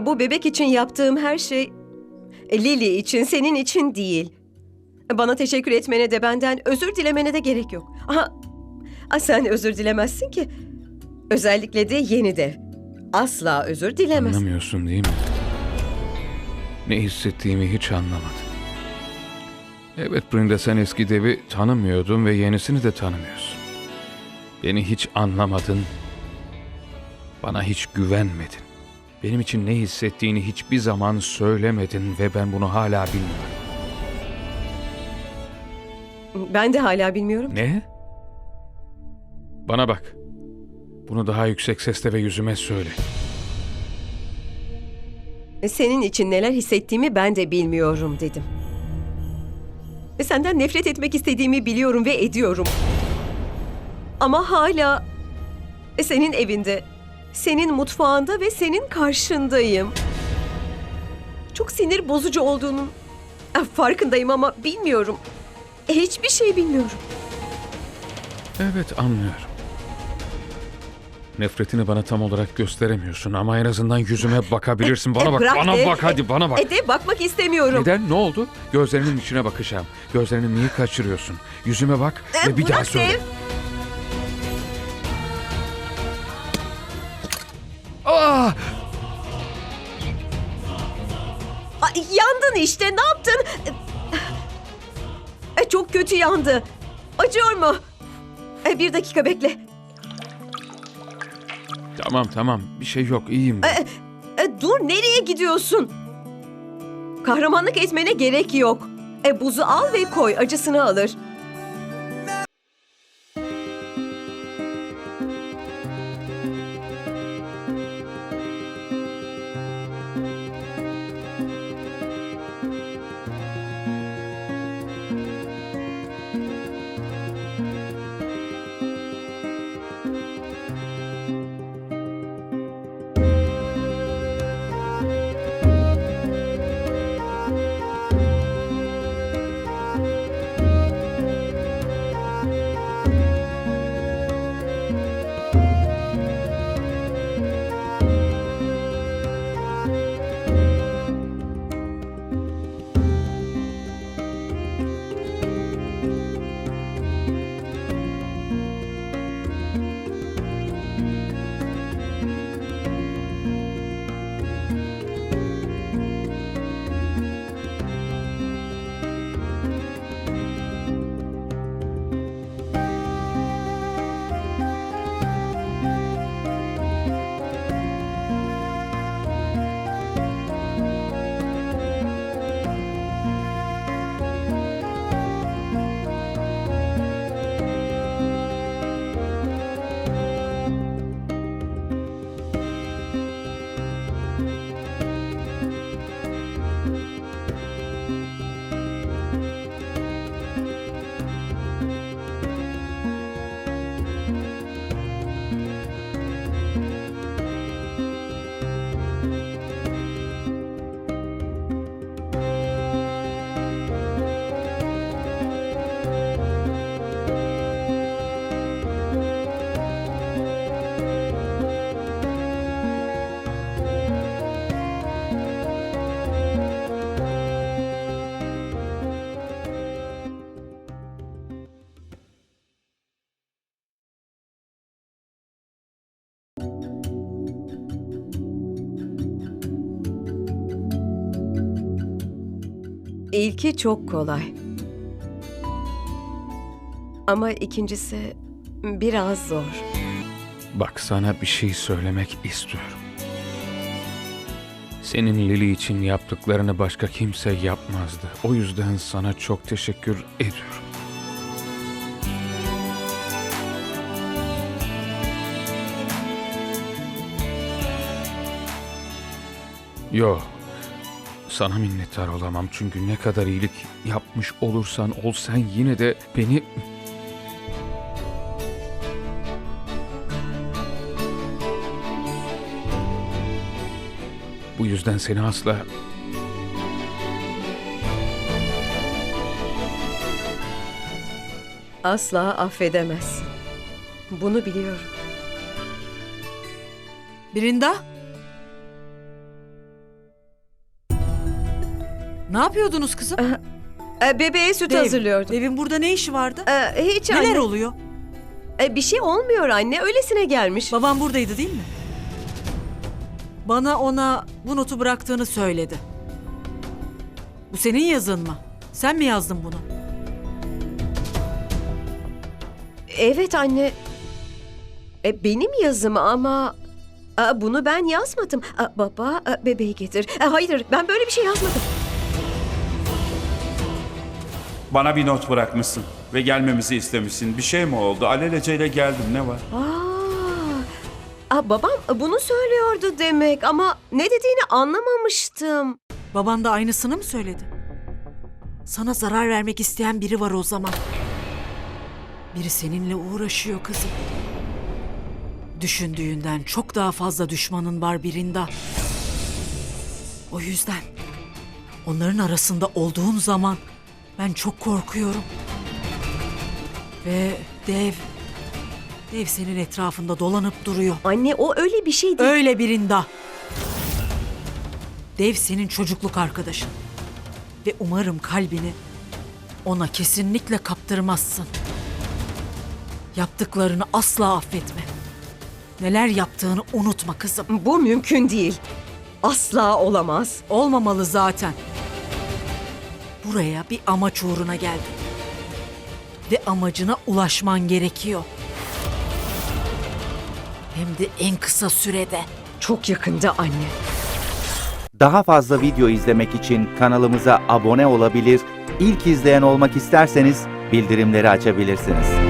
Bu bebek için yaptığım her şey e, Lily için, senin için değil. E, Bana teşekkür etmene de benden özür dilemene de gerek yok. Aha, ah, sen özür dilemezsin ki. Özellikle de yeni de. Asla özür dilemez. Anlamıyorsun değil mi? Ne hissettiğimi hiç anlamadın. Evet Brinda sen eski devi tanımıyordun ve yenisini de tanımıyorsun. Beni hiç anlamadın. Bana hiç güvenmedin. Benim için ne hissettiğini hiçbir zaman söylemedin ve ben bunu hala bilmiyorum. Ben de hala bilmiyorum. Ne? Bana bak. Bunu daha yüksek sesle ve yüzüme söyle. Senin için neler hissettiğimi ben de bilmiyorum dedim. Senden nefret etmek istediğimi biliyorum ve ediyorum. Ama hala senin evinde, senin mutfağında ve senin karşındayım. Çok sinir bozucu olduğunun e, farkındayım ama bilmiyorum. E, Hiçbir şey bilmiyorum. Evet anlıyorum. Nefretini bana tam olarak gösteremiyorsun ama en azından yüzüme bakabilirsin. Bana E, bak, bırak bana de, bak hadi bana bak. E de bakmak istemiyorum. Neden? Ne oldu? Gözlerinin içine bakacağım. Gözlerinin niye kaçırıyorsun? Yüzüme bak ve bir daha bırak söyle. Dev. Ah! Ay, yandın işte ne yaptın? E, çok kötü yandı. Acıyor mu? E, bir dakika bekle. Tamam tamam bir şey yok iyiyim ben. E, dur nereye gidiyorsun? Kahramanlık etmene gerek yok. E, buzu al ve koy acısını alır. İlki çok kolay. Ama ikincisi biraz zor. Bak sana bir şey söylemek istiyorum. Senin Lili için yaptıklarını başka kimse yapmazdı. O yüzden sana çok teşekkür ediyorum. Yo, sana minnettar olamam çünkü ne kadar iyilik yapmış olursan ol sen yine de beni Bu yüzden seni asla... Asla affedemezsin. Bunu biliyorum. Brinda? Ne yapıyordunuz kızım? Ee, bebeğe süt Dev, hazırlıyordum. Devin burada ne işi vardı? Ee, hiç Neler anne. oluyor? Ee, bir şey olmuyor anne. Öylesine gelmiş. Babam buradaydı değil mi? Bana ona bu notu bıraktığını söyledi. Bu senin yazın mı? Sen mi yazdın bunu? Evet anne. E, benim yazım ama Aa, bunu ben yazmadım. Aa, baba aa, bebeği getir. Aa, hayır ben böyle bir şey yazmadım. Bana bir not bırakmışsın ve gelmemizi istemişsin. Bir şey mi oldu? Aleleceyle geldim. Ne var? Aa, aa, babam bunu söylüyordu demek ama ne dediğini anlamamıştım. Baban da aynısını mı söyledi? Sana zarar vermek isteyen biri var o zaman. Biri seninle uğraşıyor kızım. Düşündüğünden çok daha fazla düşmanın var birinde. O yüzden onların arasında olduğun zaman ben çok korkuyorum. Ve dev, dev senin etrafında dolanıp duruyor. Anne o öyle bir şey değil. Öyle birinde. Dev senin çocukluk arkadaşın. Ve umarım kalbini ona kesinlikle kaptırmazsın. Yaptıklarını asla affetme. Neler yaptığını unutma kızım. Bu mümkün değil. Asla olamaz. Olmamalı zaten. Buraya bir amaç uğruna geldin. Ve amacına ulaşman gerekiyor. Hem de en kısa sürede. Çok yakında anne. Daha fazla video izlemek için kanalımıza abone olabilir, ilk izleyen olmak isterseniz bildirimleri açabilirsiniz.